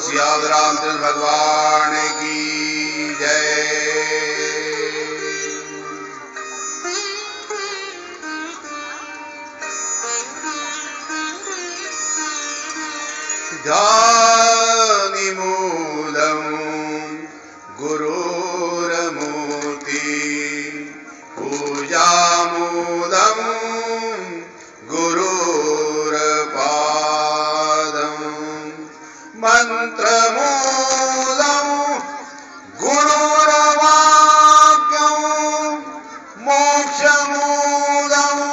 सियाद रामचंद्र भगवान की जय ध्यानिमूलम् गुरोरमूर्ति मन्त्रमूलम् गुणोरवाक्यम् मोक्षमूलम्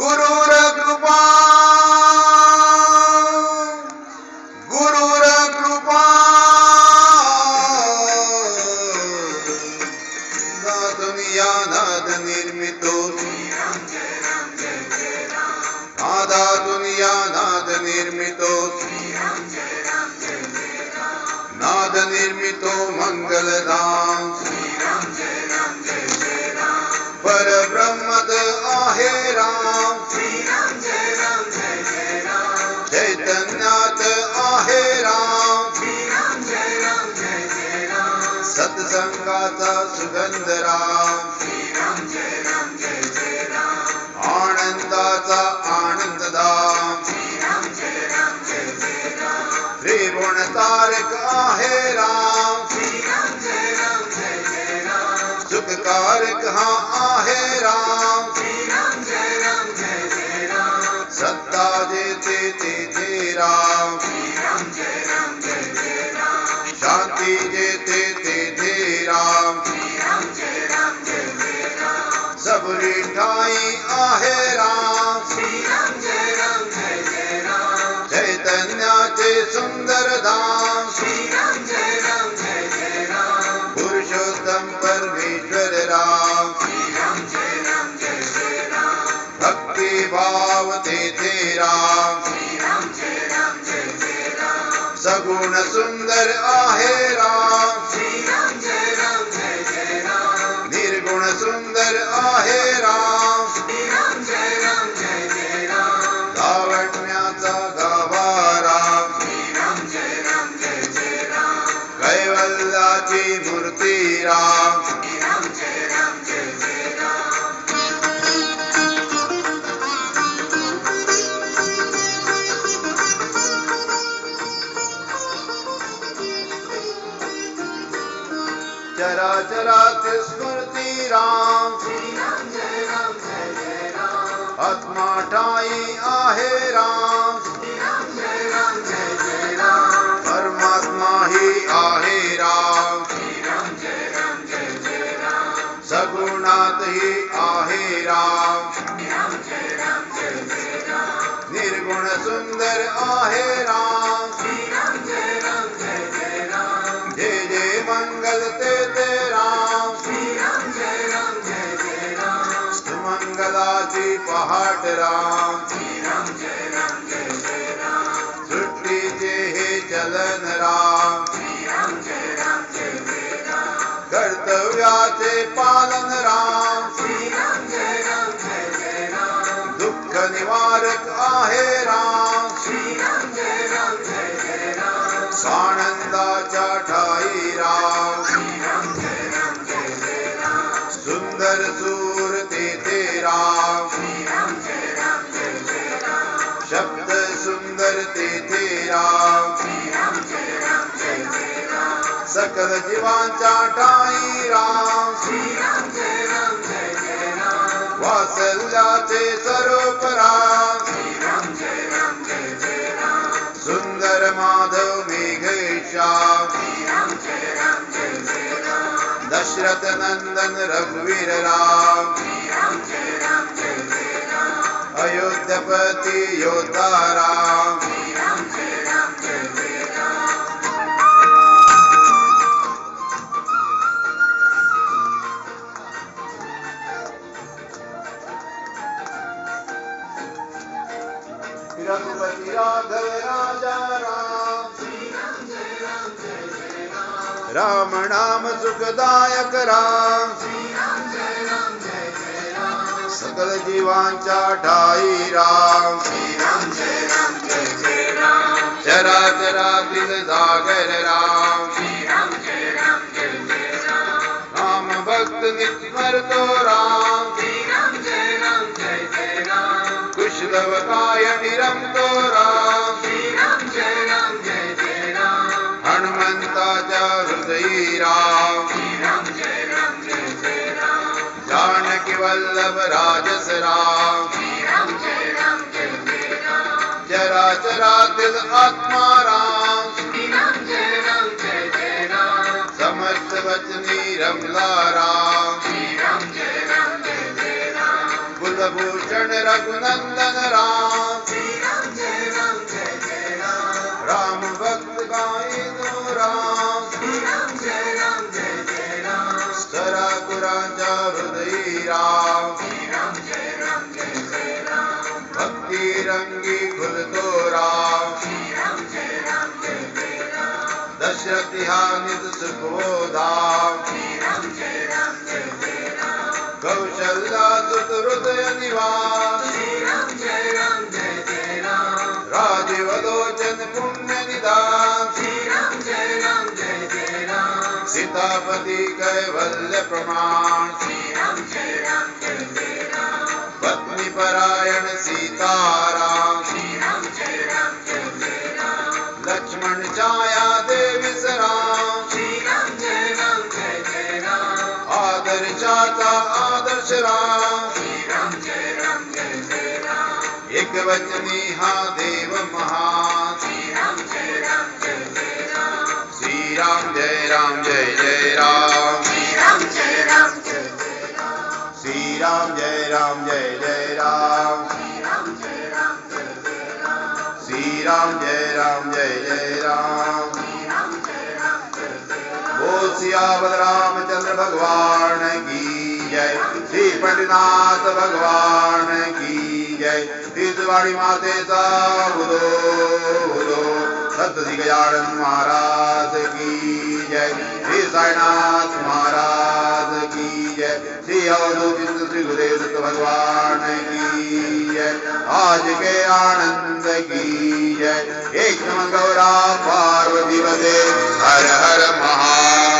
गुरुरकृपा गुरुरकृपा दुनिया नाद नाद धाम पर परब्रह्मद आहे राम। चैतन्यात आहे राम। सत्संगाचा सुगंध राम। त्रिगुण तारक आहे राम? सुखकारक हा आहे राम? सत्ता जेते तेथे राम। शांती जेते तेथे राम। सबरी ठाई आहे राम। सुंदर धाम पुरुषोत्तम परमेश्वर राम भक्ती भाव तेथे राम सगुण सुंदर आहे राम निर्गुण सुंदर आहे राम कैवल्याची मूर्ती राम चराचराची स्मृती राम। आत्मा ठाई आहे राम। सगुणात ही आहे राम। निर्गुण सुंदर आहे राम। जे जे मंगल ते ते राम। सुमंगलाची पहाट राम। कर्तव्याचे पालन राम. दुःख निवारक आहे राम. आनंदाच्या ठाई राम. शब्द सुंदर तेथे राम सकल जीवांच्या ठाई राम। वासल्याचे स्वरूप राम सुंदर माधव मेघेशा। दशरथ नंदन रघुवीर राम। अयोध्यपती योद्धा राम। रघुपति राम राम सुखदायक राम। सकल जीव चा ढाई राम। जरा जरा सागर राम। राम भक्त निर्तो राम। कुशलवकाय निरमतो राम। पल्लव राजस राम जरा चरातिल आत्मा राम। समस्त वचनी रमला राम। कुलभूषण रघुनंदन राम। राम राम। रंगी खुलतो राम। राम दशरथी निज सुखवो धाम कौशल्या सुत हृदय निवास। राजीव लोचन पुण्य निदान। राम सीतापति कैवल्य प्रमाण पत्नी परायण सीताराम। लक्ष्मण छाया देवी सराम। आदर चाचा आदर्श राम। एक वचनी हा देव महान। राम जय राम जय जय राम श्री राम जय राम जय जय राम श्री राम जय राम जय जय राम श्री राम जय राम जय जय राम श्री राम जय राम जय जय राम श्री राम जय राम जय जय राम बोल सियावत रामचंद्र भगवान की जय श्री पंडितनाथ भगवान की जय तीर्थवाणी मातेचा बोलो बोलो સત ગજાનંદ મહારાજ કી જય શ્રી સાઈનાથ મહારાજ કી જય શ્રી અવધૂત શ્રી ગુરુદેવ ભગવાન કી જય આજ કે આનંદ કી જય એક નમ ગૌરા પાર્વતી વદે હર હર મહારાજ